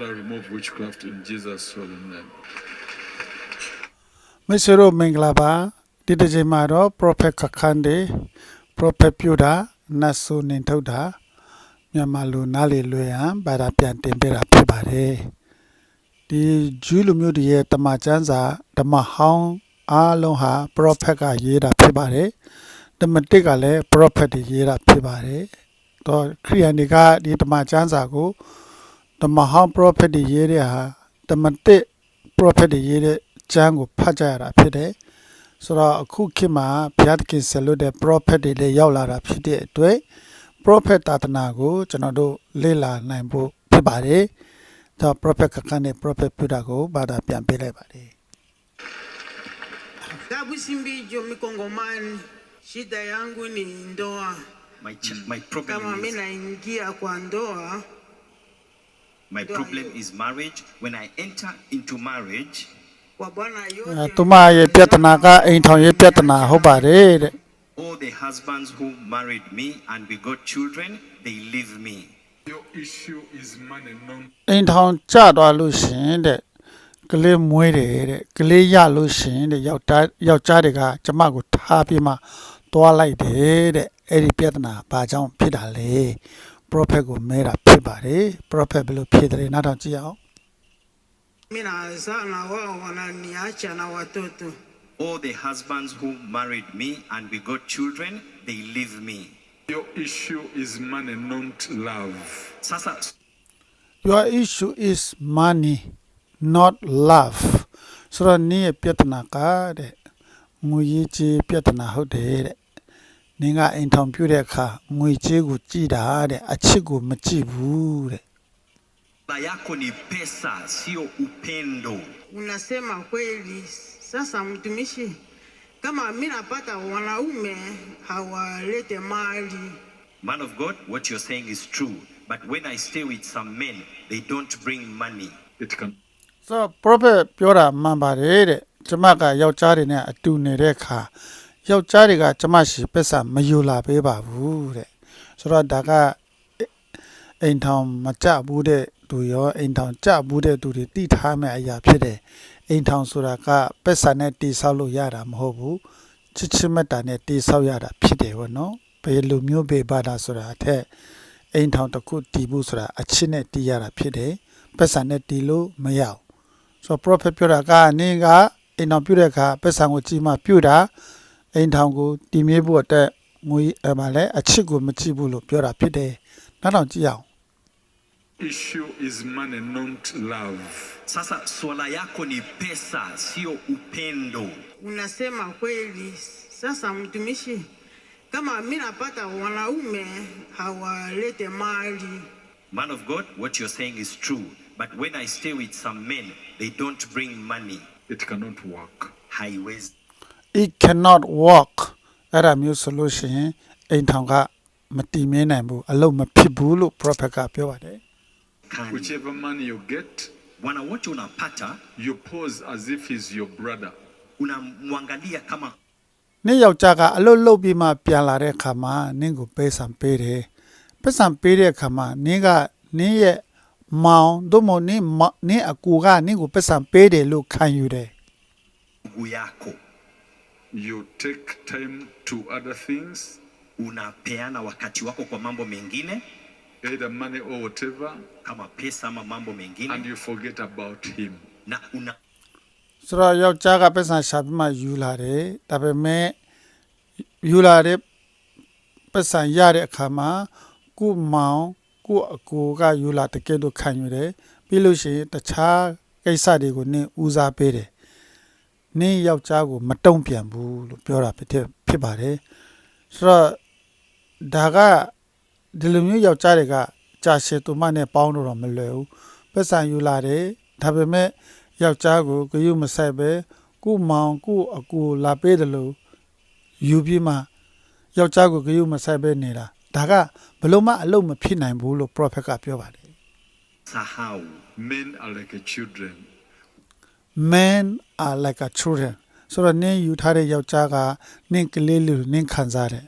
Father, remove witchcraft in Jesus' holy name. မိတ်ဆွေတို့မင်္ဂလာပါဒီတစ်ချိန်မှာတော့ prophet ခခန်းဒေ prophet ပြူတာနတ်ဆိုနေထုတ်တာမြန်မာလူနားလေလွယ်ဟန်ဘာသာပြန်တင်ပြတာဖြစ်ပါတယ်ဒီဂျူးလူမျိုးတွေရဲ့တမန်ကျမ်းစာဓမ္မဟောင်းအားလုံးဟာ prophet ကရေးတာဖြစ်ပါတယ်ဓမ္မတစ်ကလည်း prophet တွေရေးတာဖြစ်ပါတယ်တော့ခရိယန်တွေကဒီဓမ္မကျမ်းစာကို ဓမ္မဟောင်း prophet တွေရေးတဲ့ဟာဓမ္မတစ် prophet တွေရေးတဲ့ကျမ်းကိုဖတ်ကြရတာဖြစ်တယ်ဆိုတော့အခုခေတ်မှာဘုရားသခင်ဆက်လို့တဲ့ prophet တွေလည်းရောက်လာတာဖြစ်တဲ့အတွက် prophet တာသနာကိုကျွန်တော်တို့လေ့လာနိုင်ဖို့ဖြစ်ပါတယ်တော့ prophet ကခန်းနဲ့ prophet ပြုတာကိုဘာသာပြန်ပေးလိုက်ပါတယ် Kabusimbijo mikongomani, shida yangu ni ndoa. My, ch- my problem Kama mi is naingia kwa ndoa, my problem is marriage. When I enter into marriage, kwa bwana အဲ yote သူမရဲ့ပြဿနာကအိမ်ထောင်ရေးပြဿနာဟုတ်ပါတယ်တဲ့ all the husbands who married me and we got children, they leave me. Your issue is money, non အိမ်ထောင်ကျသွားလို့ရှရင်တဲ့ကလေးမွေးတယ်တဲ့ကလေးရလို့ရှရင်တဲ့ယောက်ျားယောက်ျားတွေကကျမကိုထားပြီးမှတွားလိုက်တယ်တဲ့အဲ့ဒီပြဿနာဘာကြောင့်ဖြစ်တာလဲ prophet ကိုမဲတာဖြစ်ပါတယ် prophet ဘယ်လိုဖြစ်တယ်နောက်တော့ကြည့်အောင် mi nazaa na wao wananiacha na watoto. All the husbands who married me and we got children, they leave me. Your issue is money, not love. Sasa your issue is money not love ဆိုတော့နင်းရဲ့ပြဿနာကတဲ့ငွေရေးကြေးပြဿနာဟုတ်တယ်တဲ့ နင်းကအိမ်ထောင်ပြုတဲ့အခါငွေကြေးကိုကြည်တာတဲ့အချစ်ကိုမကြည့်ဘူးတဲ့ la yako ni pesa, sio upendo. Unasema kweli. Sasa mtumishi, kama mi napata wanaume hawalete mali, Man of God, what you're saying is true. But when I stay with some men, they don't bring money. It can ဆိုတော့ prophet ပြောတာမှန်ပါတယ်တဲ့ကျမကယောက်ျားတွေနဲ့အတူနေတဲ့အခါ ယောက်ျားတွေကကျမရှိပစ္စမယူလာပေးပါဘူးတဲ့ဆိုတော့ဒါကအိမ်ထောင်မကြဘူးတဲ့သူရောအိမ်ထောင်ကြဘူးတဲ့သူတွေတိထားမဲ့အရာဖြစ်တယ်အိမ်ထောင်ဆိုတာကပစ္စနဲ့တိဆောက်လို့ရတာမဟုတ်ဘူးချစ်ချစ်မတ်တာနဲ့တိဆောက်ရတာဖြစ်တယ်ဗောနော်ဘယ်လိုမျိုးပဲဘာသာဆိုတာအထက်အိမ်ထောင်တစ်ခုတည်ဖို့ဆိုတာအချစ်နဲ့တည်ရတာဖြစ်တယ်ပစ္စနဲ့တည်လို့မရဘူးဆိုတော့ prophet ပြောတာကနင်းကအိမ်ထောင်ပြုတဲ့အခါပတ်စံကိုကြီးမှပြုတာ အိမ်ထောင်ကိုတည်မြဲဖို့အတွက်ငွေအမှလည်းအချစ်ကိုမကြည့်ဘူးလို့ပြောတာဖြစ်တယ်နောက်တော့ကြည့်အောင် issue is money, not love. Sasa swala yako ni pesa, sio upendo. unasema kweli. Sasa mtumishi, kama mi napata wanaume hawalete mali, Man of God, what you're saying is true. But when I stay with some men, they don't bring money. It cannot work. Highways. It cannot work အဲ့ဒါမျိုးဆိုလို့ရှိရင်အိမ်ထောင်ကမတည်မြဲနိုင်ဘူးအလုံးမဖြစ်ဘူးလို့ prophet ကပြောပါတယ် Can Whichever money you get, Bwana wote unapata, you pose as if he's your brother. unamwangalia kama နေ့ယောက်ျားကအလုတ်လုတ်ပြီးမှပြန်လာတဲ့အခါမှာနင်းကိုပေးဆံပေးတယ်ပေးဆံပေးတဲ့အခါမှာနင်းကနင်းရဲ့မောင်တို့မဟုတ်နင်းမနင်းအကူကနင်းကိုပေးဆံပေးတယ်လို့ခံယူတယ် ndugu yako. You take time to other things, Unapeana wakati wako kwa mambo mengine either money or whatever, kama pesa ama mambo and mengine you forget about him. na una ဆိုတော့ယောက်ျားကပေးဆံရှာပြီးမှယူလာတယ်ဒါပေမဲ့ယူလာတဲ့ပေးဆံရတဲ့အခါမှာကို့မောင်ကို့အကူကယူလာတကယ်လို့ခံယူတယ်ပြီးလို့ရှိရင်တခြားကိစ္စတွေကိုနင်းဦးစားပေးတယ် နင်းယောက်ျားကို မတုံ့ပြန်ဘူးလို့ပြောတာဖြစ်တဲ့ဖြစ်ပါတယ်ဆိုတော့ဒါကဒီလိုမျိုးယောက်ျားတွေကကြာရှည်သူမနဲ့ပေါင်းလို့တော့မလွယ်ဘူးပတ်စံယူလာတယ်ဒါပေမဲ့ယောက်ျားကိုဂယုမဆိုင်ပဲကို့မောင်ကို့အကူလာပေးတယ်လို့ယူပြီးမှယောက်ျားကိုဂယုမဆိုင်ပဲနေတာဒါကဘလို့မှအလုံးမဖြစ်နိုင်ဘူးလို့ prophet ကပြောပါတယ် sahau Men are like a children. Men are like a children ဆိုတော့နင်းယူထားတဲ့ယောက်ျားကနင်းကလေးလူနင်းခံစားတယ်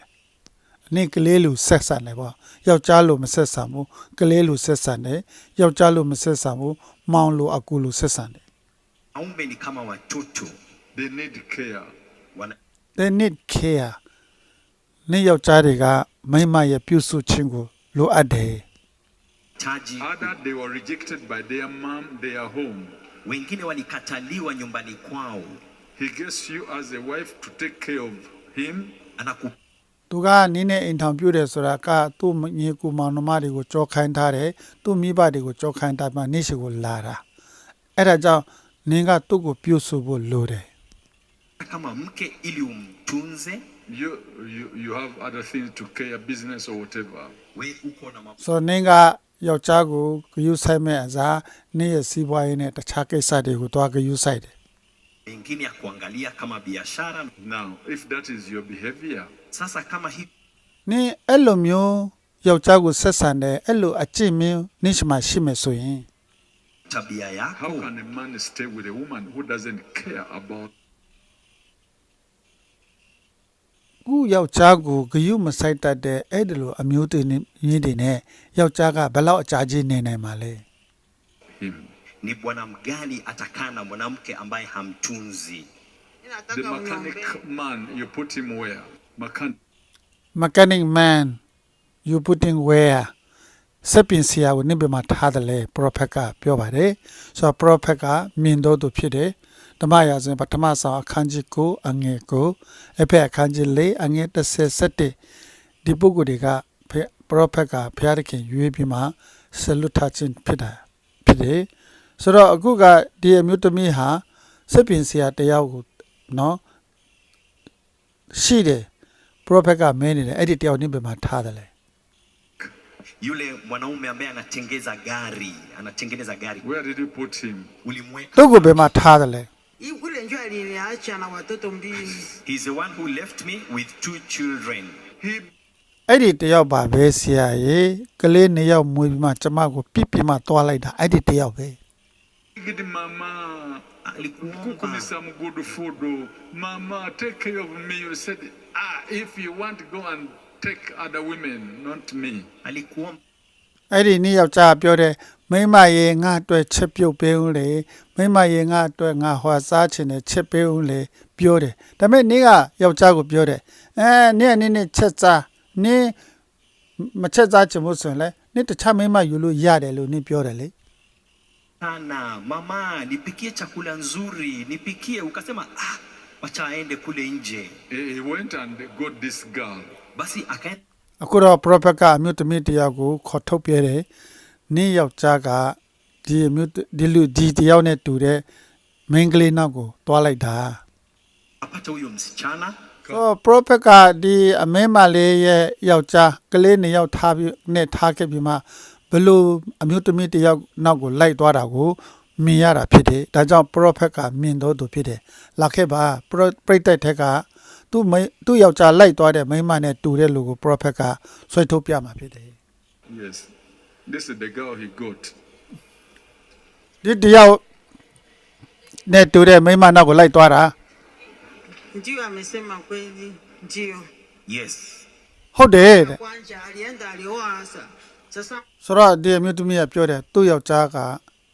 နင့်ကလေးလူဆက်ဆံတယ်ပေါ့ယောက်ျားလူမဆက်ဆံဘူးကလေးလူဆက်ဆံတယ်ယောက်ျားလူမဆက်ဆံဘူးမောင်လူအကူလူဆက်ဆံတယ် Wanaume ni kama watoto They need care. wana they need care နင့်ယောက်ျားတွေကမိန်းမရဲ့ပြုစုခြင်းကိုလိုအပ်တယ် taji Other, they were rejected by their mom, their home. Wengine walikataliwa nyumbani kwao He gets you as a wife to take care of him. anaku သူကနင်းနဲ့အိမ်ထောင်ပြုတယ်ဆိုတာကသူ့ညီကူမောင်နှမတွေကိုကြောခိုင်းထားတယ်သူ့မိဘတွေကိုကြောခိုင်းထားမှနင့်ရှိကိုလာတာအဲ့ဒါကြောင့်နင်းကသူ့ကိုပြုစုဖို့လိုတယ် kama mke ili umtunze You, you, you have other things to care, business or whatever. we uko na mambo ဆိုတော့နင်းက ယောက်ျားကိုဂယူဆိုင်မဲ့အစားနင်းရဲ့စီးပွားရေးနဲ့တခြားကိစ္စတွေကိုတွားဂယူဆိုင်တယ် mengine ya kuangalia kama biashara Now, if that is your behavior, sasa kama hii နင်းအဲ့လိုမျိုးယောက်ျားကိုဆက်ဆံတယ်အဲ့လိုအကျင့်မျိုးနင်းရှိမှရှိမယ်ဆိုရင် tabia how yako can a man stay with a woman who doesn't care about ခုယောက်ျားကိုဂယုမဆိုင်တတ်တဲ့အဲ့ဒီလိုအမျိုးတွေနဲ့ရင်းတွေနဲ့ယောက်ျားကဘယ်လောက်အကြာကြီးနေနိုင်မှာလဲ him? ni bwana mgani atakaa na mwanamke ambaye hamtunzi The Ninataka mechanic uniombee. man, you put him where? Mechanic. mechanic man you putting where စက်ပင်ဆရာကိုနိဗ္ဗာန်မှာထားတယ်လေ prophet ကပြောပါတယ်ဆိုတော့ prophet ကမြင်တော်သူဖြစ်တယ် ဓမ္မရာဇဝင်ပထမဆောင်အခန်းကြီး9အငယ်9အဖက်အခန်းကြီး4အငယ်37ဒီပုဂ္ဂိုလ်တွေကဖက် prophet ကဘုရားသခင်ရွေးပြီးမှဆလွတ်ထားခြင်းဖြစ်တာဖြစ်တယ်ဆိုတော့အခုကဒီအမျိုးသမီးဟာစက်ပင်ဆရာတယောက်ကိုနော်ရှိတယ် prophet ကမင်းနေတယ်အဲ့ဒီတယောက်နိဗ္ဗာန်မှာထားတယ်လေ yule mwanaume ambaye anatengeza gari anatengeneza gari Where did you put him? ulimweka သူ့ကိုဘယ်မှာထားတယ်လဲ Hii kule njoo aliniacha na watoto mbili. he's the one who left me with two children He အဲ့ဒီတယောက်ပါပဲဆရာရေကလေးနှစ်ယောက်မွေးပြီးမှကျမကိုပြစ်ပြစ်မှသွားလိုက်တာအဲ့ဒီတယောက်ပဲ begged mama, alikuomba cook me some good food. oh. Mama, take care of me. You said, ah, if you want, go and take other women, not me. alikuomba အဲ့ဒီနေ့ယောက်ျားပြောတယ်မိမရေငါအတွက်ချက်ပြုတ်ပေးဦးလေမိမရေငါအတွက်ငါဟွာစားချင်တယ်ချက်ပေးဦးလေပြောတယ်ဒါပေမဲ့နေ့ကယောက်ျားကိုပြောတယ်အဲနေ့ကနေ့နေ့ချက်စားနေ့မချက်စားချင်ဘူးဆိုရင်လေနေ့တခြားမိမယူလို့ရတယ်လို့နေ့ပြောတယ်လေ sana mama nipikie chakula nzuri nipikie ukasema ah wacha aende kule nje He he went and got this girl. basi akaenda အခုတော့ prophet ကအမျိုးသမီးတစ်ယောက်ကိုခေါ်ထုတ်ပြတယ်။နေ့ယောက်ျားကဒီအမျိုးဒီလူဒီတစ်ယောက်နဲ့တူတဲ့မိန်းကလေးနောက်ကိုတွားလိုက်တာ apata huyo msichana ။ so prophet ကဒီအမင်းမလေးရဲ့ယောက်ျားကလေးနှစ်ယောက်ထားပြီးနဲ့ထားခဲ့ပြီးမှဘယ်လိုအမျိုးသမီးတစ်ယောက်နောက်ကိုလိုက်သွားတာကိုမြင်ရတာဖြစ်တယ်။ဒါကြောင့် prophet ကမြင်တော့သူဖြစ်တယ်။လာခဲ့ပါ pro- ပရိသတ်ထက်က သူ့မိန်းသူ့ယောက်ျားလိုက်သွားတဲ့မိန်းမနဲ့တူတဲ့လူကို prophet ကဆွဲထုတ်ပြမှာဖြစ်တယ်။ Yes. This is the girl he got. ဒီတယောက်နဲ့တူတဲ့မိန်းမနောက်ကိုလိုက်သွားတာ Ndio amesema kweli. Ndio. yes ဟုတ်တယ်တဲ့ Kwanza alienda alioa sasa. Sasa ဆိုတော့ဒီအမျိုးသမီးကပြောတယ်သူ့ယောက်ျားက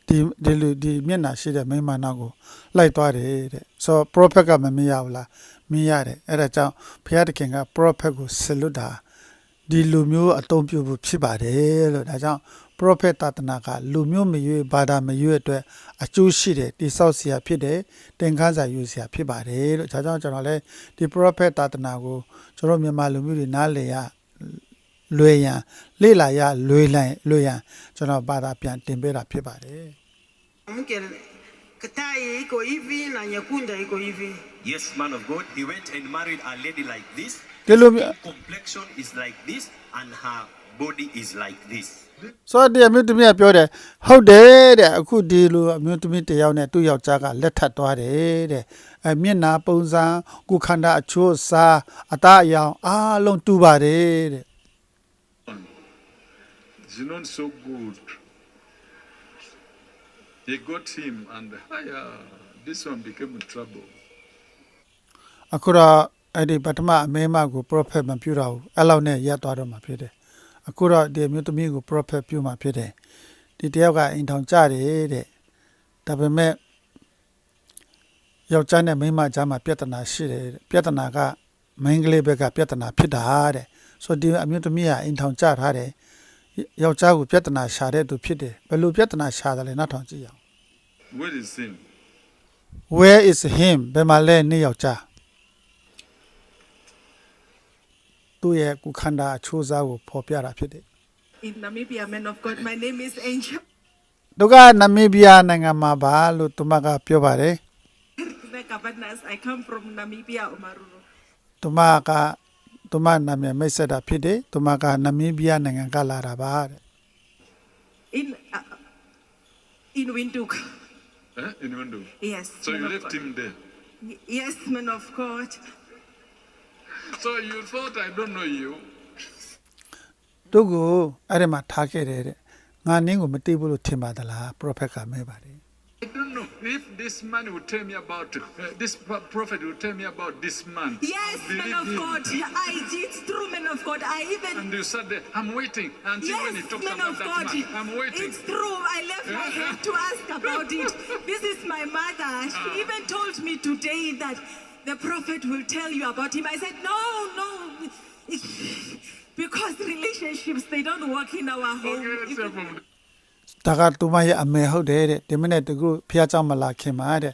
ဒီဒီလူဒီမျက်နှာရှိတဲ့မိန်းမနောက်ကိုလိုက်သွားတယ်တဲ့ဆိုတော့ prophet ကမမြင်ရဘူးလား မြင်ရတယ်အဲ့ဒါကြောင့်ဘုရားသခင်က prophet ကိုဆလွတ်တာဒီလူမျိုးအသုံးပြုဖို့ဖြစ်ပါတယ်လို့ဒါကြောင့် prophet သာသနာကလူမျိုးမရွေးဘာသာမရွေးအတွက်အကျိုးရှိတယ်တိဆောက်စရာဖြစ်တယ်သင်ခန်းစာယူစရာဖြစ်ပါတယ်လို့ဒါကြောင့်ကျွန်တော်လည်းဒီ prophet သာသနာကိုကျွန်တော်မြန်မာလူမျိုးတွေနားလည်ရလွယ်ရန်လေ့လာရလွယ်လန်လွယ်ရန်ကျွန်တော်ဘာသာပြန်တင်ပေးတာဖြစ်ပါတယ် mke katai iko hivi na nyekunda iko hivi. yes man of god he went and married a lady like this ဒီလိုမျိုး complexion is like this and her body is like this ဆိုတော့ဒီအမျိုးသမီးကပြောတယ်ဟုတ်တယ်တဲ့အခုဒီလိုအမျိုးသမီးတစ်ယောက်နဲ့သူ့ယောက်ျားကလက်ထပ်သွားတယ်တဲ့အမျက်နာပုံစံကိုယ်ခန္ဓာအချိုးအစားအသားအယောင်အားလုံးတူပါတယ်တဲ့ He's not so good. He got him, and hiya, this one became trouble. အခုတော့အဲ့ဒီပထမအမဲမကို prophet မပြုတော့ဘူးအဲ့လောက်နဲ့ရပ်သွားတော့မှာဖြစ်တယ်အခုတော့ဒီအမျိုးသမီးကို prophet ပြုမှာဖြစ်တယ်ဒီတယောက်ကအိမ်ထောင်ကြတယ်တဲ့ဒါပေမဲ့ယောက်ျားနဲ့မိန်းမကြားမှာပြဿနာရှိတယ်တဲ့ပြဿနာကမိန်းကလေးဘက်ကပြဿနာဖြစ်တာတဲ့ဆိုတော့ဒီအမျိုးသမီးကအိမ်ထောင်ကြထားတယ် ယောက်ျားကိုပြဿနာရှာတဲ့သူဖြစ်တယ်ဘယ်လိုပြဿနာရှာတယ်လဲနောက်ထောင်ကြည့်ရအောင် Where is sin? where is him ဘယ်မှာလဲနေ့ယောက်ျားသူ့ရဲ့ကုခန္ဓာအချိုးစားကိုဖော်ပြတာဖြစ်တယ် In Namibia, man of God, my name is Angel သူကနမီးဘီးယားနိုင်ငံမှာပါလို့သူမကပြောပါတယ် the governors. I come from Namibia, Omaruru. သူမက သူမနာမည်မိတ်ဆက်တာဖြစ်တယ်သူမကနမီးဘီးယားနိုင်ငံကလာတာပါတဲ့ In uh, in Windhoek. Eh? In Windu. Yes. So man you of left God. him there. Y- Yes, man of God. So you thought I don't know you. သူကိုအဲ့ဒီမှာထားခဲ့တယ်တဲ့ငါနင်းကိုမသိဘူးလို့ထင်ပါသလားပရိုဖက်ကမဲပါတယ် I don't know if this man will tell me about uh, this prophet will tell me about this man. Yes, man of. God. I it's true, man of God. I even And you said that I'm waiting until Yes, when he talks man about of that God. man. I'm waiting. It's true. I left my head to ask about it. This is my mother. She Ah. even told me today that the prophet will tell you about him. I said, no, no. It's because relationships, they don't work in our home. Okay, let's hear from ဒါကသူမရဲ့အမေဟုတ်တယ်တဲ့ဒီမနေ့တကူဖះเจ้าမလာခင်မှာတဲ့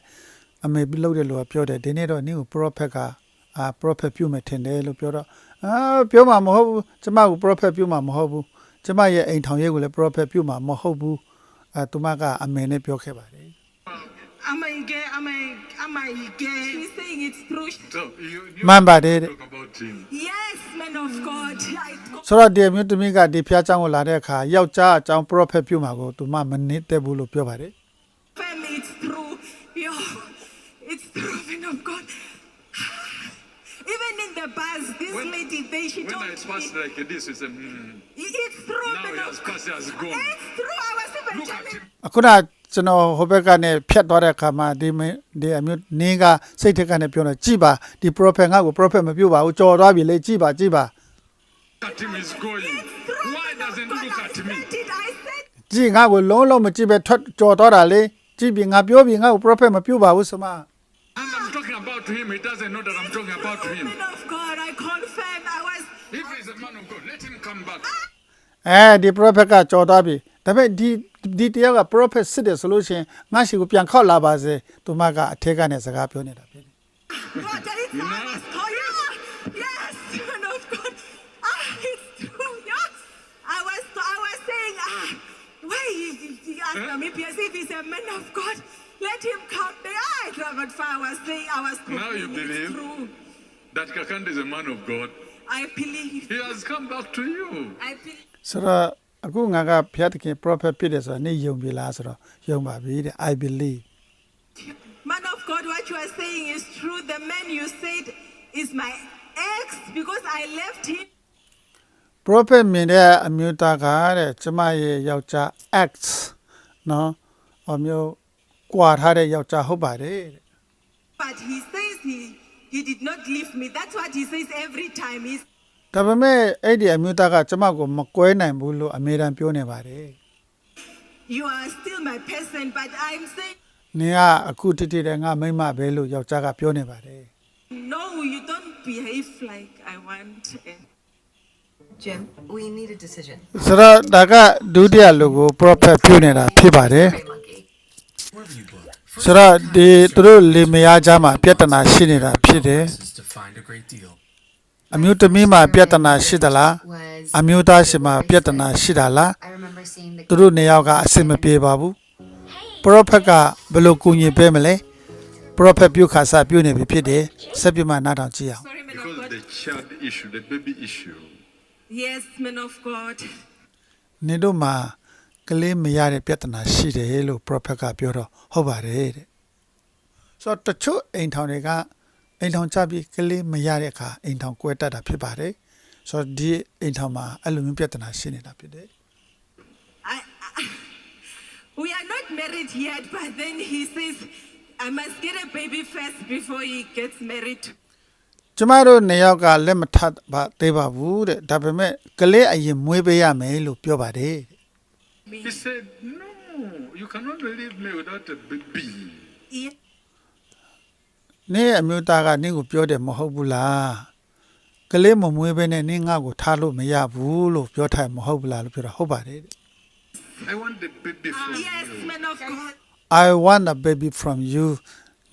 အမေပြုလုပ်တယ်လို့ပြောတယ်ဒီနေ့တော့နင့်ကို prophet ကအာ prophet ပြုမယ်ထင်တယ်လို့ပြောတော့အာပြောမှာမဟုတ်ဘူးကျမကို prophet ပြုမှာမဟုတ်ဘူးကျမရဲ့အိမ်ထောင်ရဲ့ကိုလည်း prophet ပြုမှာမဟုတ်ဘူးအဲသူမကအမေနဲ့ပြောခဲ့ပါတယ် Am I gay? Am I am I gay? She's saying it's true. So you, you မှန်ပါတယ်တဲ့ talk about him. Yes, man of God. I ဆိုတော့ဒီအမျိုးသမီးကဒီဖះเจ้าကိုလာတဲ့အခါယောက်ျားအကြောင်း prophet ပြုမှာကိုသူမမနစ်တဲ့ဘူးလို့ပြောပါတယ် confirm it's true. Yo, it's true, man of God. Even in the bus, this When- lady, they she When told I passed me, like this, you said, hmm, it's true, now man he has of God. passed, he has gone. It's true. I was even Look at telling him. အခုန ကျွန်တော်ဟိုဘက်ကနေဖြတ်သွားတဲ့အခါမှာဒီမင်းဒီအမျိုးနင်းကစိတ်ထက်ကနေပြောတော့ကြည်ပါဒီ prophet ငါ့ကို prophet မပြုတ်ပါဘူးကြော်သွားပြီလေကြည်ပါကြည်ပါ Look at him, he's going. true, Why man of doesn't God. he look I at said me? it. I said ကြည်ငါ့ကိုလုံးလုံးမကြည့်ပဲထွက်ကြော်သွားတာလေကြည်ပြီငါပြောပြီငါ့ကို prophet မပြုတ်ပါဘူးဆိုမှ And I'm talking about him, he doesn't know that I'm talking about him. man of God. I confirm. I was. If he's a man of God, let him come back. အဲဒီ prophet ကကြော်သွားပြီဒါပေမဲ့ဒီ ဒီတယောက်က prophet စစ်တယ်ဆိုလို့ရှိရင်ငါရှိကိုပြန်ခောက်လာပါစေသူမကအထက်ကနေစကားပြောနေတာဖြစ်တယ် God, it's I was. Oh yeah. Yes, man of God. Ah, it's true. Yeah. I was. I was saying. Ah, why? you- you- you ask Huh? me, if he's a man of God. Let him come there. I traveled far. I was saying. I was. Now you confirming believe? It's true. That Kakanda is a man of God. I believe. He has come back to you. I believe. ဆိုတော့ အခုငါကဘုရားသခင် prophet ဖြစ်တယ်ဆိုတာနေယုံပြီလားဆိုတော့ယုံပါပြီတဲ့ I believe Man of God, what you are saying is true. The man you said is my ex because I left him. prophet မြင်တဲ့အမျိုးသားကတဲ့ကျမရဲ့ယောက်ျား X နော်အမျိုးကွာထားတဲ့ယောက်ျားဟုတ်ပါတယ်တဲ့ But he says he, he did not leave me. That's what he says every time. He's ဒါပေမဲ့အဲ့ဒီအမျိုးသားကကျမကိုမကွဲနိုင်ဘူးလို့အမြဲတမ်းပြောနေပါတယ် You are still my person, but I'm saying, နင်ကအခုတိတိတဲ့ငါမိမ့်မပဲလို့ယောက်ျားကပြောနေပါတယ် no, you don't behave like I want. And Jim, we need a decision. ဆိုတော့ဒါကဒုတိယလူကို prophet ပြုနေတာဖြစ်ပါတယ် Great monkey. ဆိုတော့ဒီသူတို့လေမယားကြားမှာပြဿနာရှိနေတာဖြစ်တယ် is to find a great deal. အမျိုးသမီးမှာပြဿနာရှိသလား was အမျိုးသားရှင်မှာပြဿနာရှိတာလား I remember seeing the သူတို့နေယောက်ကအဆင်မပြေပါဘူးပရောဖက်ကဘယ်လိုကူညီပေးမလဲပရောဖက်ပြုခါစားပြုနေပြီဖြစ်တယ်ဆက်ပြမနားထောင်ကြည့်အောင် sorry, man Because of of God. the child issue, the baby issue. Yes, man of God. နေတို့မှာကလေးမရတဲ့ပြဿနာရှိတယ်လို့ပရောဖက်ကပြောတော့ဟုတ်ပါတယ်တဲ့ဆိုတော့တချို့အိမ်ထောင်တွေက အိမ်ထောင်ကြပြီးကလေးမရတဲ့အခါအိမ်ထောင်ကွဲတတ်တာဖြစ်ပါတယ်ဆိုတော့ဒီအိမ်ထောင်မှာအဲ့လိုမျိုးပြဿနာရှိနေတာဖြစ်တယ် I, I, we are not married yet, but then he says, I must get a baby first before he gets married. ကျမတို့နှစ်ယောက်ကလက်မထပ်ပါသေးပါဘူးတဲ့ဒါပေမဲ့ကလေးအရင်မွေးပေးရမယ်လို့ပြောပါတယ် He said, No, you cannot leave me without a baby. Yes. နင်းရဲ့အမျိုးသားကနင်းကိုပြောတယ်မဟုတ်ဘူးလားကလေးမမွေးဘဲနဲ့နင်းငါ့ကိုထားလို့မရဘူးလို့ပြောထားမဟုတ်ဘူးလားလို့ပြောတာဟုတ်ပါတယ်တဲ့ I want the baby from Yes, you. man of God. I want a baby from you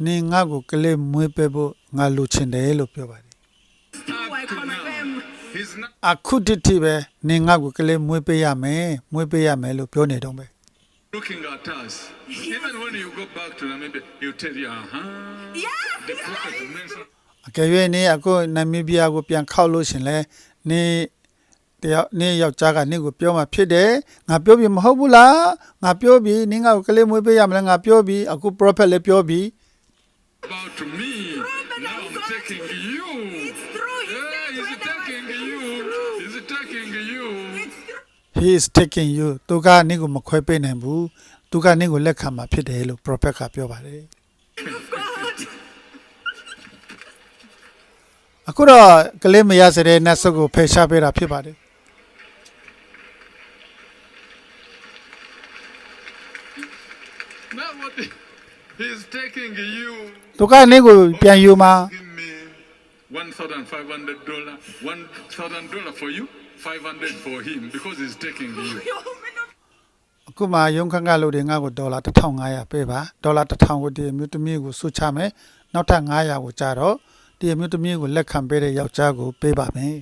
နင်းငါ့ကိုကလေးမွေးပေးဖို့ငါလိုချင်တယ်လို့ပြောပါတယ် Up I to now, confirm. he's not အခုတည်းတည်းပဲနင်းငါ့ကိုကလေးမွေးပေးရမယ်မွေးပေးရမယ်လို့ပြောနေတော့ပဲ looking at us. Even when you go back to Namibia, he'll tell you, uh huh. Yes, The yes. prophet mentioned. အကယ်၍နင်းအခုနမီးဘီးယားကိုပြန်ခောက်လို့ရှရင်လဲနင်းတယောက်နင်းယောက်ျားကနင်းကိုပြောမှဖြစ်တယ်ငါပြောပြီမဟုတ်ဘူးလားငါပြောပြီနင်းငါ့ကိုကလေးမွေးပေးရမလားငါပြောပြီအခု prophet လည်းပြောပြီ about to me. Now I'm taking you. He is taking you သူကနင်းကိုမခွဲပေးနိုင်ဘူးသူကနင်းကိုလက်ခံမှာဖြစ်တယ်လို့ prophet ကပြောပါတယ် Of God. အခုတော့ကလေးမရစတဲ့နတ်ဆုပ်ကိုဖယ်ရှားပေးတာဖြစ်ပါတယ် Now what? He's taking you. သူကနင်းကိုပြန်ယူမှာ Give me one thousand five hundred dollar. One thousand dollar for you. Five hundred for him because he's taking you. Yo, man of အခုမှရုံခန့်ကလို့တွေငါ့ကိုဒေါ်လာ1500ပေးပါဒေါ်လာ1000ကိုဒီအမျိုးသမီးကိုစုချမယ်နောက်ထပ်900ကိုကြာတော့ဒီအမျိုးသမီးကိုလက်ခံပေးတဲ့ယောက်ျားကိုပေးပါမယ်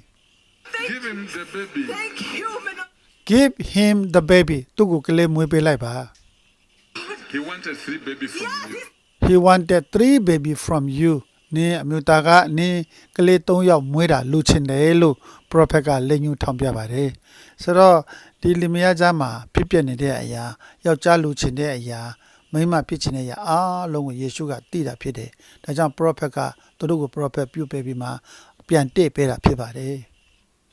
Give him the baby. Thank you, man of give him the baby သူ့ကိုကလေးမွေးပေးလိုက်ပါ He wanted three baby from you. he wanted 3 baby from you နင်းအမျိုးသားကနင်းကလေး3ယောက်မွေးတာလူချင်တယ်လို့ prophet ကလက်ညှိုးထောင်ပြပါတယ်ဆိုတော့ဒီလင်မယားကြားမှာဖြစ်ပျက်နေတဲ့အရာယောက်ျားလူချင်တဲ့အရာမိန်းမဖြစ်ချင်တဲ့အရာအားလုံးကိုယေရှုကသိတာဖြစ်တယ်ဒါကြောင့် prophet ကသူတို့ကို prophet ပြုတ်ပေးပြီးမှပြန်တည့်ပေးတာဖြစ်ပါတယ်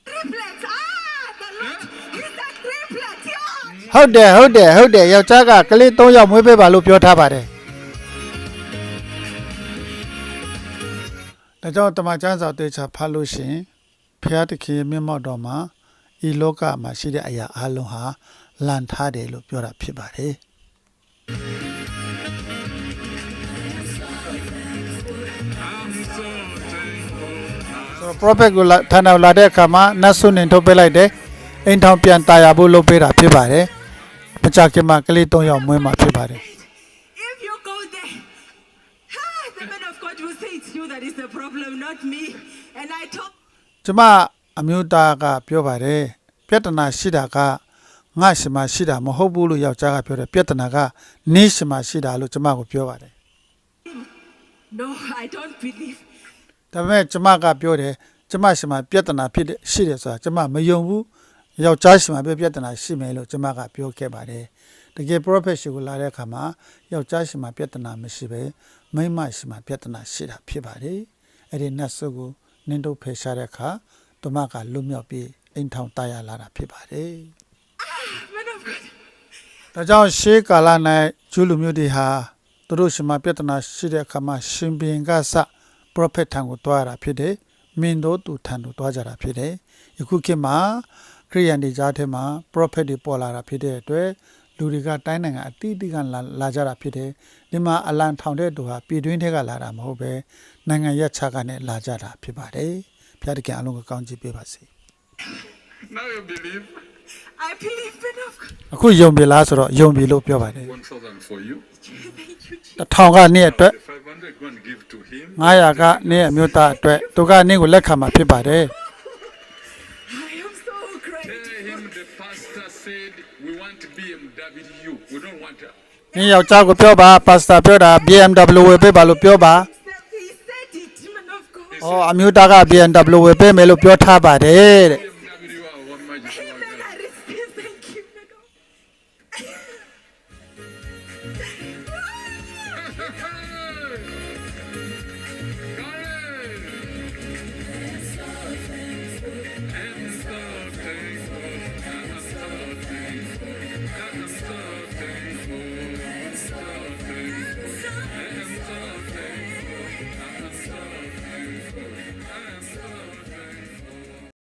triplets. Ah, the Lord. He said triplets. Yeah. ဟုတ်တယ်ဟုတ်တယ်ဟုတ်တယ်ယောက်ျားကကလေး3ယောက်မွေးပေးပါလို့ပြောထားပါတယ် ဒါကြောင့်တမန်ကျမ်းစာတေချာဖတ်လို့ရှင်ဖျားတခင်မြင့်မောက်တော်မှာဤလောကမှာရှိတဲ့အရာအလုံးဟာလန်ထားတယ်လို့ပြောတာဖြစ်ပါတယ်ဆိုတော့ prophet ကိုထန်တော်လာတဲ့အခါမှာနတ်ဆုနင်ထုတ်ပေးလိုက်တယ်အိမ်ထောင်ပြန်တာယာဖို့လုပ်ပေးတာဖြစ်ပါတယ်မကြခင်မှာကလေး၃ယောက်မွေးမှာဖြစ်ပါတယ် God will say it's you that is the problem, not me. And I told ကျမအမျိုးသားကပြောပါတယ်ပြဿနာရှိတာကငါရှိမှရှိတာမဟုတ်ဘူးလို့ယောက်ျားကပြောတယ်ပြဿနာကနင်းရှိမှရှိတာလို့ကျမကိုပြောပါတယ် no, I don't believe. ဒါပေမဲ့ကျမကပြောတယ်ကျမရှိမှပြဿနာဖြစ်တဲ့ရှိတယ်ဆိုတာကျမမယုံဘူးယောက်ျားရှိမှပဲပြဿနာရှိမယ်လို့ကျမကပြောခဲ့ပါတယ်တကယ် prophet ရှိကိုလာတဲ့အခါမှာယောက်ျားရှိမှပြဿနာမရှိပဲ မိန်းမရှိမှပြဿနာရှိတာဖြစ်ပါတယ်အဲ့ဒီနတ်ဆုကိုနင်းတို့ဖယ်ရှားတဲ့အခါသူမကလွတ်မြောက်ပြီးအိမ်ထောင်တရလာတာဖြစ်ပါတယ် Man of God. ဒါကြောင့်ရှေးကာလ၌ဂျူးလူမျိုးတွေဟာသူတို့ရှင်မပြဿနာရှိတဲ့အခါမှာရှင်ဘင်ကစပရိုဖက်ထံကိုတွားရတာဖြစ်တယ်။မင်းတို့သူထံကိုတွားကြတာဖြစ်တယ်။ယခုခေတ်မှာခရိယန်တွေကြားထဲမှာပရိုဖက်တွေပေါ်လာတာဖြစ်တဲ့အတွက် လူတွေကတိုင်းနိုင်ငံအတိအတိကလာလာကြတာဖြစ်တယ်။ဒီမှာအလံထောင်တဲ့သူဟာပြည်တွင်းထဲကလာတာမဟုတ်ပဲနိုင်ငံရပ်ခြားကနေလာကြတာဖြစ်ပါတယ်။ဘုရားတခင်အလုံးကိုကောင်းချီးပေးပါစေ Now you believe I believe, man of God. ။အခုယုံပြီလားဆိုတော့ယုံပြီလို့ပြောပါတယ် one thousand for you. Thank you, Jesus. ။တစ်ထောင်ကနေ့အတွက် The five hundred go and give to him. 900ကနင်းအမျိုးသားအတွက်သူကနင်းကိုလက်ခံမှာဖြစ်ပါတယ် နင်းယောက်ျားကိုပြောပါပါစတာပြောတာ BMW ဝယ်ပေးပါလို့ပြောပါ He said it, man of God. ဩအမျိုးသားက BMW ဝယ်ပေးမယ်လို့ပြောထားပါတယ်တဲ့